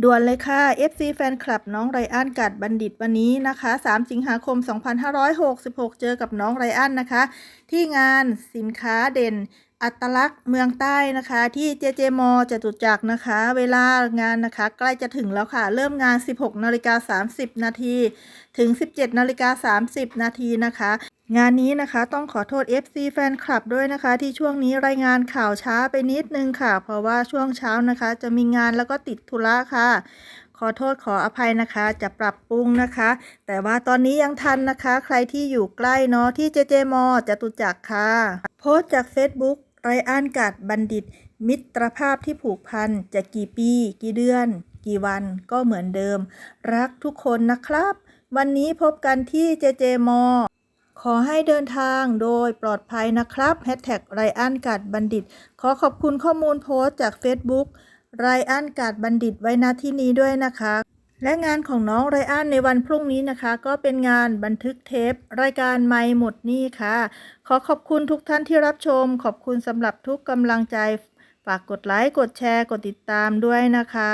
ด่วนเลยค่ะ FC แฟนคลับน้องไรอันกัดบัณฑิตวันนี้นะคะ 3 สิงหาคม 2566 เจอกับน้องไรอันนะคะ ที่งานสินค้าเด่น อัตลักษณ์เมืองใต้นะคะ ที่เจเจมอจตุจักรนะคะ เวลางานนะคะ ใกล้จะถึงแล้วค่ะ เริ่มงาน 16นาฬิกา30 นาที ถึง 17นาฬิกา30 นาทีนะคะ งานนี้นะคะต้องขอโทษ FC แฟนคลับด้วยนะคะ ที่ช่วงนี้รายงานข่าวช้าไปนิดนึงค่ะ เพราะว่าช่วงเช้านะคะ จะมีงานแล้วก็ติดธุระค่ะ ขอโทษขออภัยนะคะ จะปรับปรุงนะคะ แต่ว่าตอนนี้ยังทันนะคะ ใครที่อยู่ใกล้เนาะที่เจเจมอจตุจักรค่ะ โพสต์จาก Facebook ไรอันกัดบัณฑิต มิตรภาพที่ผูกพันจะกี่ปี กี่เดือน กี่วันก็เหมือนเดิม รักทุกคนนะครับ วันนี้พบกันที่เจเจมอ ขอให้เดินทางโดยปลอดภัยนะครับแฮชแท็กไรอันกัดบัณฑิต ขอขอบคุณข้อมูลโพสต์จาก Facebook ไรอันกัดบัณฑิตไว้ณที่นี้ด้วยนะคะ และงานของน้องไรอันในวันพรุ่งนี้นะคะ ก็เป็นงานบันทึกเทป รายการไม่หมดนี่ค่ะ ขอขอบคุณทุกท่านที่รับชม ขอบคุณสำหรับทุกกำลังใจ ฝากกดไลค์ กดแชร์ กดติดตามด้วยนะคะ